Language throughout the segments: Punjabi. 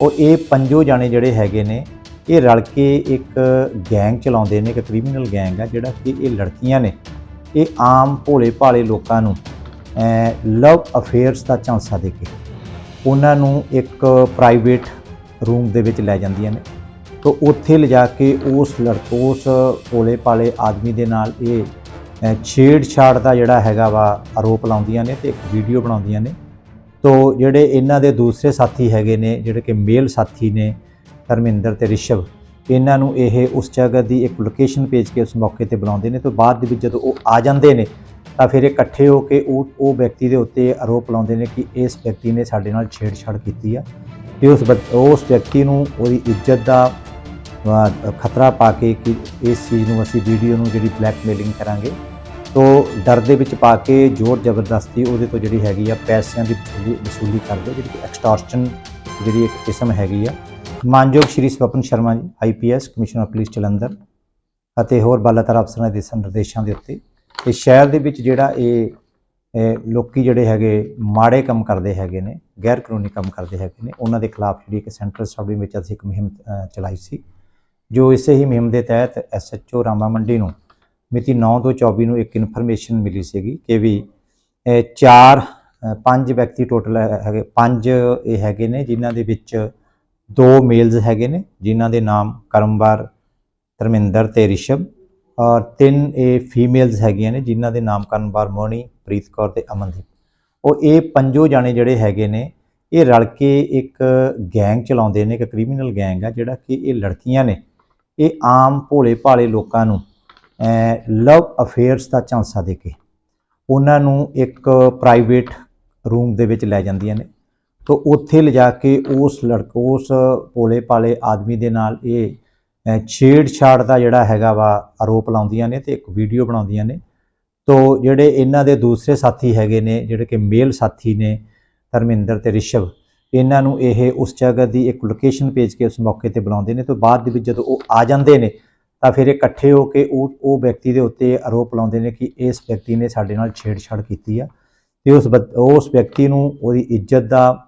ਉਹ ਇਹ ਪੰਜੋ ਜਾਣੇ ਜਿਹੜੇ ਹੈਗੇ ਨੇ, ਇਹ ਰਲ ਕੇ ਇੱਕ ਗੈਂਗ ਚਲਾਉਂਦੇ ਨੇ, ਇੱਕ ਕ੍ਰਿਮੀਨਲ ਗੈਂਗ ਆ, ਜਿਹੜਾ ਕਿ ਇਹ ਲੜਕੀਆਂ ਨੇ। ਇਹ ਆਮ ਭੋਲੇ ਭਾਲੇ ਲੋਕਾਂ ਨੂੰ ਲਵ ਅਫੇਅਰਸ ਦਾ ਝਾਂਸਾ ਦੇ ਕੇ, ਉਹਨਾਂ ਨੂੰ ਇੱਕ ਪ੍ਰਾਈਵੇਟ ਰੂਮ ਦੇ ਵਿੱਚ ਲੈ ਜਾਂਦੀਆਂ ਨੇ। ਤੋਂ ਉੱਥੇ ਲਿਜਾ ਕੇ ਉਸ ਲੜਕੋਸ ਭੋਲੇ ਭਾਲੇ ਆਦਮੀ ਦੇ ਨਾਲ ਇਹ ਛੇੜਛਾੜ ਦਾ ਜਿਹੜਾ ਹੈਗਾ ਵਾ ਆਰੋਪ ਲਾਉਂਦੀਆਂ ਨੇ ਤੇ ਇੱਕ ਵੀਡੀਓ ਬਣਾਉਂਦੀਆਂ ਨੇ। ਤੋ ਜਿਹੜੇ ਇਹਨਾਂ ਦੇ ਦੂਸਰੇ ਸਾਥੀ ਹੈਗੇ ਨੇ, ਜਿਹੜੇ ਕਿ ਮੇਲ ਸਾਥੀ ਨੇ ਧਰਮਿੰਦਰ ਤੇ ਰਿਸ਼ਵ, ਇਹਨਾਂ ਨੂੰ ਇਹ ਉਸ ਜਗ੍ਹਾ ਦੀ ਇੱਕ ਲੋਕੇਸ਼ਨ ਭੇਜ ਕੇ ਉਸ ਮੌਕੇ ਤੇ ਬੁਲਾਉਂਦੇ ਨੇ। ਤੇ ਬਾਅਦ ਦੇ ਵਿੱਚ ਜਦੋਂ ਉਹ ਆ ਜਾਂਦੇ ਨੇ, ਤਾਂ ਫਿਰ ਇਹ ਇਕੱਠੇ ਹੋ ਕੇ ਉਹ ਉਹ ਵਿਅਕਤੀ ਦੇ ਉੱਤੇ ਆਰੋਪ ਲਾਉਂਦੇ ਨੇ ਕਿ ਇਸ ਵਿਅਕਤੀ ਨੇ ਸਾਡੇ ਨਾਲ ਛੇੜਛਾੜ ਕੀਤੀ ਆ ਤੇ ਉਸ ਬੱਚ- ਉਸ ਵਿਅਕਤੀ ਨੂੰ ਉਹਦੀ ਇੱਜ਼ਤ ਦਾ ਖਤਰਾ ਪਾ ਕੇ ਕਿ ਇਸ ਚੀਜ਼ ਨੂੰ ਅਸੀਂ ਵੀਡੀਓ ਨੂੰ ਜਿਹੜੀ ਬਲੈਕਮੇਲਿੰਗ ਕਰਾਂਗੇ। ਤੋਂ ਡਰ ਦੇ ਵਿੱਚ ਪਾ ਕੇ ਜ਼ੋਰ ਜ਼ਬਰਦਸਤੀ ਉਹਦੇ ਤੋਂ ਜਿਹੜੀ ਹੈਗੀ ਆ ਪੈਸਿਆਂ ਦੀ ਵਸੂਲੀ ਵਸੂਲੀ ਕਰਦੇ, ਜਿਹੜੀ ਕਿ ਐਕਸਟੋਰਸ਼ਨ ਜਿਹੜੀ ਇੱਕ ਕਿਸਮ ਹੈਗੀ ਆ। ਮਾਨਯੋਗ Shri Swapan Sharma ji IPS commissioner of police Jalandhar ਅਤੇ ਹੋਰ ਬਾਲਾਤਰ ਅਫਸਰਾਂ ਦੇ ਦਿਸ਼ਾ ਨਿਰਦੇਸ਼ਾਂ ਦੇ ਉੱਤੇ। ਇਹ ਸ਼ਹਿਰ ਦੇ ਵਿੱਚ ਜਿਹੜਾ ਇਹ ਇਹ ਲੋਕੀ ਜਿਹੜੇ ਹੈਗੇ ਮਾੜੇ ਕੰਮ ਕਰਦੇ ਹੈਗੇ ਨੇ ਗੈਰ ਕਾਨੂੰਨੀ ਕੰਮ ਕਰਦੇ ਹੈਗੇ ਨੇ, ਉਹਨਾਂ ਦੇ ਖਿਲਾਫ ਜਿਹੜੀ ਇੱਕ ਸੈਂਟਰਲ ਸਬ ਵਿੱਚ ਅਸੀਂ ਇੱਕ ਮੁਹਿੰਮ ਚਲਾਈ ਸੀ, ਜੋ ਇਸੇ ਹੀ ਮੁਹਿੰਮ ਦੇ ਤਹਿਤ ਐਸਐਚਓ ਰਾਮਾ ਮੰਡੀ ਨੂੰ ਮਿਤੀ 9 ਤੋਂ 24 ਨੂੰ ਇੱਕ ਇਨਫੋਰਮੇਸ਼ਨ ਮਿਲੀ ਸੀਗੀ ਕਿ ਵੀ ਚਾਰ ਪੰਜ ਵਿਅਕਤੀ ਟੋਟਲ ਹੈਗੇ, ਪੰਜ ਇਹ ਹੈਗੇ ਨੇ, ਜਿਨ੍ਹਾਂ ਦੇ ਵਿੱਚ ਦੋ ਮੇਲਸ ਹੈਗੇ ਨੇ, ਜਿਨ੍ਹਾਂ ਦੇ ਨਾਮ ਕਰਮਵਾਰ, ਧਰਮਿੰਦਰ ਤੇ ਰਿਸ਼ਭ ਔਰ ਤਿੰਨ ਇਹ ਫੀਮੇਲਸ ਹੈਗੀਆਂ ਨੇ, ਜਿਨ੍ਹਾਂ ਦੇ ਨਾਮ ਕਰਮਵਾਰ ਮੋਣੀ, ਪ੍ਰੀਤ ਕੌਰ ਤੇ ਅਮਨਦੀਪ। ਉਹ ਇਹ ਪੰਜੋ ਜਾਣੇ ਜਿਹੜੇ ਹੈਗੇ ਨੇ, ਇਹ ਰਲ ਕੇ ਇੱਕ ਗੈਂਗ ਚਲਾਉਂਦੇ ਨੇ, ਇੱਕ ਕ੍ਰਿਮੀਨਲ ਗੈਂਗ ਆ, ਜਿਹੜਾ ਕਿ ਇਹ ਲੜਕੀਆਂ ਨੇ। ਇਹ ਆਮ ਭੋਲੇ ਭਾਲੇ ਲੋਕਾਂ ਨੂੰ ਲਵ ਅਫੇਅਰਸ ਦਾ ਝਾਂਸਾ ਦੇ ਕੇ। ਉਹਨਾਂ ਨੂੰ ਇੱਕ ਪ੍ਰਾਈਵੇਟ ਰੂਮ ਦੇ ਵਿੱਚ ਲੈ ਜਾਂਦੀਆਂ ਨੇ। ਤੋਂ ਉੱਥੇ ਲਿਜਾ ਕੇ ਉਸ ਲੜਕ, ਉਸ ਭੋਲੇ ਭਾਲੇ ਆਦਮੀ ਦੇ ਨਾਲ ਇਹ ਛੇੜਛਾੜ ਦਾ ਜਿਹੜਾ ਹੈਗਾ ਵਾ ਆਰੋਪ ਲਾਉਂਦੀਆਂ ਨੇ ਤੇ ਇੱਕ ਵੀਡੀਓ ਬਣਾਉਂਦੀਆਂ ਨੇ। ਤੋਂ ਜਿਹੜੇ ਇਹਨਾਂ ਦੇ ਦੂਸਰੇ ਸਾਥੀ ਹੈਗੇ ਨੇ, ਜਿਹੜੇ ਕਿ ਮੇਲ ਸਾਥੀ ਨੇ ਧਰਮਿੰਦਰ ਤੇ ਰਿਸ਼ਵ, ਇਹਨਾਂ ਨੂੰ ਇਹ ਉਸ ਜਗ੍ਹਾ ਦੀ ਇੱਕ ਲੋਕੇਸ਼ਨ ਭੇਜ ਕੇ ਉਸ ਮੌਕੇ ਤੇ ਬੁਲਾਉਂਦੇ ਨੇ। ਤੇ ਬਾਅਦ ਦੇ ਵਿੱਚ ਜਦੋਂ ਉਹ ਆ ਜਾਂਦੇ ਨੇ ਤਾਂ ਫਿਰ ਇਹ ਇਕੱਠੇ ਹੋ ਕੇ ਉਹ ਉਹ ਵਿਅਕਤੀ ਦੇ ਉੱਤੇ ਆਰੋਪ ਲਾਉਂਦੇ ਨੇ ਕਿ ਇਸ ਵਿਅਕਤੀ ਨੇ ਸਾਡੇ ਨਾਲ ਛੇੜਛਾੜ ਕੀਤੀ ਆ। ਤੇ ਉਸ ਬੱਚ- ਉਸ ਵਿਅਕਤੀ ਨੂੰ ਉਹਦੀ ਇੱਜ਼ਤ ਦਾ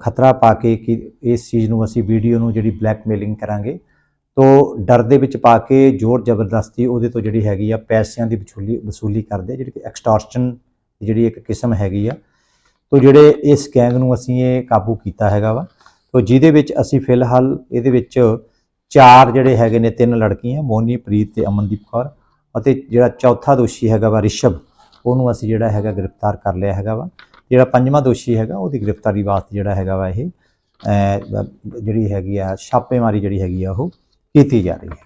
ਖਤਰਾ ਪਾ ਕੇ ਕਿ ਇਸ ਚੀਜ਼ ਨੂੰ ਅਸੀਂ ਵੀਡੀਓ ਨੂੰ ਜਿਹੜੀ ਬਲੈਕਮੇਲਿੰਗ ਕਰਾਂਗੇ, ਤੋ ਡਰ ਦੇ ਵਿੱਚ ਪਾ ਕੇ ਜ਼ੋਰ ਜ਼ਬਰਦਸਤੀ ਉਹਦੇ ਤੋਂ ਜਿਹੜੀ ਹੈਗੀ ਆ, ਪੈਸਿਆਂ ਦੀ ਵਸੂਲੀ ਵਸੂਲੀ ਕਰਦੇ, ਜਿਹੜੀ ਕਿ ਐਕਸਟੋਰਸ਼ਨ ਜਿਹੜੀ ਇੱਕ ਕਿਸਮ ਹੈਗੀ ਆ। ਤੋ ਜਿਹੜੇ ਇਸ ਗੈਂਗ ਨੂੰ ਅਸੀਂ ਇਹ ਕਾਬੂ ਕੀਤਾ ਹੈਗਾ ਵਾ, ਤੋ ਜਿਹਦੇ ਵਿੱਚ ਅਸੀਂ ਫਿਲਹਾਲ ਇਹਦੇ ਵਿੱਚ ਚਾਰ ਜਿਹੜੇ ਹੈਗੇ ਨੇ ਤਿੰਨ ਲੜਕੀਆਂ ਮੋਨੀ ਪ੍ਰੀਤ ਤੇ ਅਮਨਦੀਪ ਕੌਰ ਅਤੇ ਜਿਹੜਾ ਚੌਥਾ ਦੋਸ਼ੀ ਹੈਗਾ ਵਾ ਰਿਸ਼ਭ ਉਹਨੂੰ ਅਸੀਂ ਜਿਹੜਾ ਹੈਗਾ ਗ੍ਰਿਫਤਾਰ ਕਰ ਲਿਆ ਹੈਗਾ ਵਾ। ਜਿਹੜਾ ਪੰਜਵਾਂ ਦੋਸ਼ੀ ਹੈਗਾ ਉਹਦੀ ਗ੍ਰਿਫਤਾਰੀ ਵਾਸਤੇ ਜਿਹੜਾ ਹੈਗਾ ਵਾ ਇਹ ਜਿਹੜੀ ਹੈਗੀ ਆ ਛਾਪੇਮਾਰੀ ਜਿਹੜੀ ਹੈਗੀ ਆ ਉਹ ਕੀਤੀ ਜਾ ਰਹੀ ਹੈ।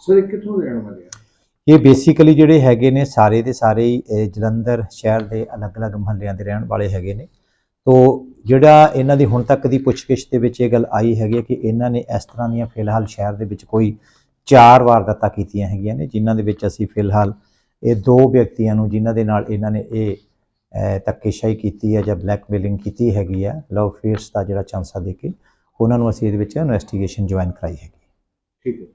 ਸਰ ਇਹ ਕਿੱਥੋਂ ਰਹਿਣ ਵਾਲੇ ਆ? ਇਹ ਬੇਸਿਕਲੀ ਜਿਹੜੇ ਹੈਗੇ ਨੇ ਸਾਰੇ ਦੇ ਸਾਰੇ ਜਲੰਧਰ ਸ਼ਹਿਰ ਦੇ ਅਲੱਗ-ਅਲੱਗ ਮੁਹੱਲਿਆਂ ਦੇ ਰਹਿਣ ਵਾਲੇ ਹੈਗੇ ਨੇ। ਤੋ ਜਿਹੜਾ ਇਹਨਾਂ ਦੀ ਹੁਣ ਤੱਕ ਦੀ ਪੁੱਛਗਿੱਛ ਦੇ ਵਿੱਚ ਇਹ ਗੱਲ ਆਈ ਹੈਗੀ ਹੈ ਕਿ ਇਹਨਾਂ ਨੇ ਇਸ ਤਰ੍ਹਾਂ ਦੀਆਂ ਫਿਲਹਾਲ ਸ਼ਹਿਰ ਦੇ ਵਿੱਚ ਕੋਈ ਚਾਰ ਵਾਰਦਾਤਾਂ ਕੀਤੀਆਂ ਹੈਗੀਆਂ ਨੇ ਜਿਨ੍ਹਾਂ ਦੇ ਵਿੱਚ ਅਸੀਂ ਫਿਲਹਾਲ ਇਹ ਦੋ ਵਿਅਕਤੀਆਂ ਨੂੰ ਜਿਨ੍ਹਾਂ ਦੇ ਨਾਲ ਇਹਨਾਂ ਨੇ ਇਹ ਅਹ, ਧੱਕੇਸ਼ਾਹੀ ਕੀਤੀ ਹੈ ਜਾਂ ਬਲੈਕਮੇਲਿੰਗ ਕੀਤੀ ਹੈਗੀ ਹੈ ਲਵ ਫੇਅਰਸ ਦਾ ਜਿਹੜਾ ਚਾਂਸਾ ਦੇ ਕੇ ਉਹਨਾਂ ਨੂੰ ਅਸੀਂ ਇਹਦੇ ਵਿੱਚ ਇਨਵੈਸਟੀਗੇਸ਼ਨ ਜੁਆਇਨ ਕਰਾਈ ਹੈਗੀ ਠੀਕ ਹੈ।